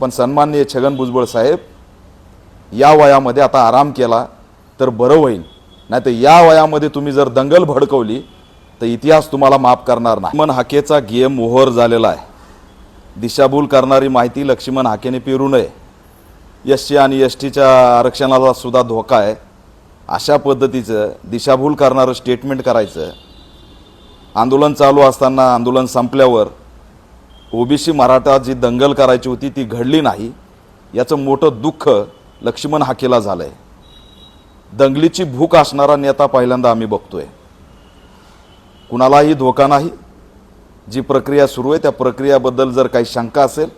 पण सन्माननीय छगन भुजबळ साहेब या वयामध्ये आता आराम केला तर बरं होईल. नाही तर या वयामध्ये तुम्ही जर दंगल भडकवली तर इतिहास तुम्हाला माफ करणार नाही. लक्ष्मण हाकेचा गेम मोहर झालेला आहे. दिशाभूल करणारी माहिती लक्ष्मण हाकेने पेरू नये. एस सी आणि एस टीच्या आरक्षणाला सुद्धा धोका आहे. अशा पद्धतीचं दिशाभूल करणारं स्टेटमेंट करायचं. आंदोलन चालू असताना आंदोलन संपल्यावर ओबीसी मराठा जी दंगल करायची होती ती घडली नाही. याचं मोठं दुःख लक्ष्मण हाकेला झालं आहे दंगलीची भूक असणारा नेता पहिल्यांदा आम्ही बघतोय. कुणालाही धोका नाही. जी प्रक्रिया सुरू आहे त्या प्रक्रियाबद्दल जर काही शंका असेल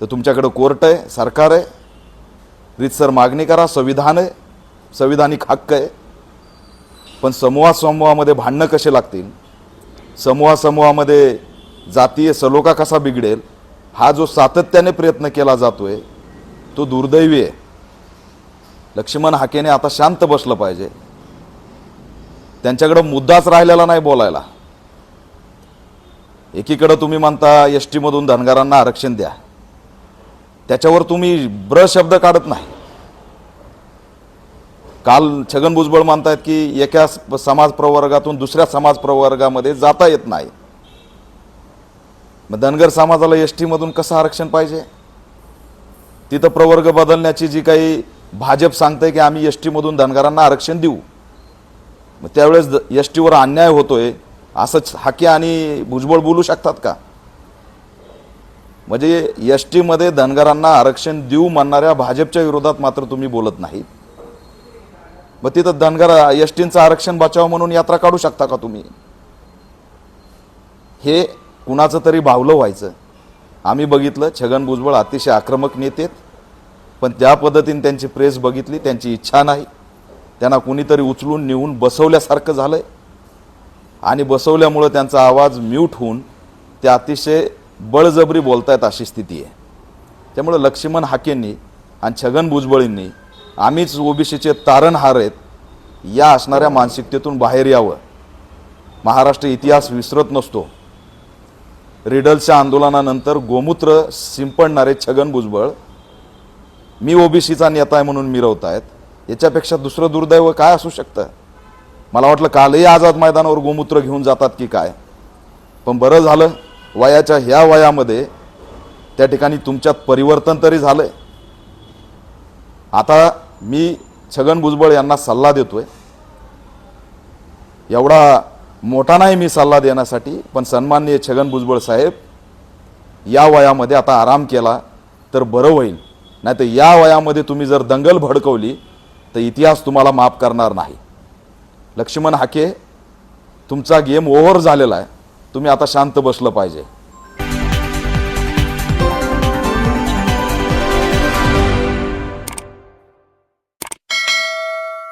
तर तुमच्याकडं कोर्ट आहे सरकार आहे. रीतसर मागणी करा संविधान आहे. संविधानिक हक्क आहे. पण समूहा समूहामध्ये भांडणं कसे लागतील? समूहा समूहामध्ये जातीय सलोखा कसा बिघडेल हा जो सातत्याने प्रयत्न केला जातोय तो दुर्दैवी आहे. लक्ष्मण हाकेने आता शांत बसलं पाहिजे. त्यांच्याकडं मुद्दाच राहिलेला नाही बोलायला. एकीकडं तुम्ही म्हणता एस टीमधून धनगरांना आरक्षण द्या. त्याच्यावर तुम्ही ब्र शब्द काढत नाही. काल छगन भुजबळ म्हणतायत की एका समाज प्रवर्गातून दुसऱ्या समाज प्रवर्गामध्ये जाता येत नाही. मग धनगर समाजाला एस टीमधून कसं आरक्षण पाहिजे? तिथं प्रवर्ग बदलण्याची जी काही भाजप सांगते की आम्ही एस टीमधून धनगरांना आरक्षण देऊ. मग त्यावेळेस एस टीवर अन्याय होतोय असंच हाके आणि भुजबळ बोलू शकतात का? म्हणजे एस टीमध्ये धनगरांना आरक्षण देऊ म्हणणाऱ्या भाजपच्या विरोधात मात्र तुम्ही बोलत नाही मग तिथं धनगर एस टीचं आरक्षण बचाव म्हणून यात्रा काढू शकता का तुम्ही? हे कुणाचं तरी भावलं व्हायचं. आम्ही बघितलं छगन भुजबळ अतिशय आक्रमक नेतेत पण त्या पद्धतीने त्यांची प्रेस बघितली त्यांची इच्छा नाही. त्यांना कुणीतरी उचलून नेऊन बसवल्यासारखं झालं आहे आणि बसवल्यामुळं त्यांचा आवाज म्यूट होऊन ते अतिशय बळजबरी बोलतायत अशी स्थिती आहे. त्यामुळं लक्ष्मण हाकेंनी आणि छगन भुजबळींनी आम्हीच ओबीसीचे तारणहार आहेत या असणाऱ्या मानसिकतेतून बाहेर यावं. महाराष्ट्र इतिहास विसरत नसतो. रिडल्सच्या आंदोलनानंतर गोमूत्र शिंपडणारे छगन भुजबळ मी ओबीसीचा नेता आहे म्हणून मिरवत आहेत याच्यापेक्षा दुसरं दुर्दैव काय असू शकतं? मला वाटलं कालही आझाद मैदानावर गोमूत्र घेऊन जातात की काय? पण बरं झालं वयाच्या ह्या वयामध्ये त्या ठिकाणी तुमच्यात परिवर्तन तरी झालंय. आता मी छगन भुजबळ यांना सल्ला देतोय. एवढा मोठा नाही मी सल्ला देण्यासाठी पण सन्माननीय छगन भुजबळ साहेब या वयामध्ये आता आराम केला तर बरं होईल. नाही तर या वयामध्ये तुम्ही जर दंगल भडकवली तर इतिहास तुम्हाला माफ करणार नाही. लक्ष्मण हाके तुमचा गेम ओव्हर झालेला आहे. तुम्ही आता शांत बसलं पाहिजे.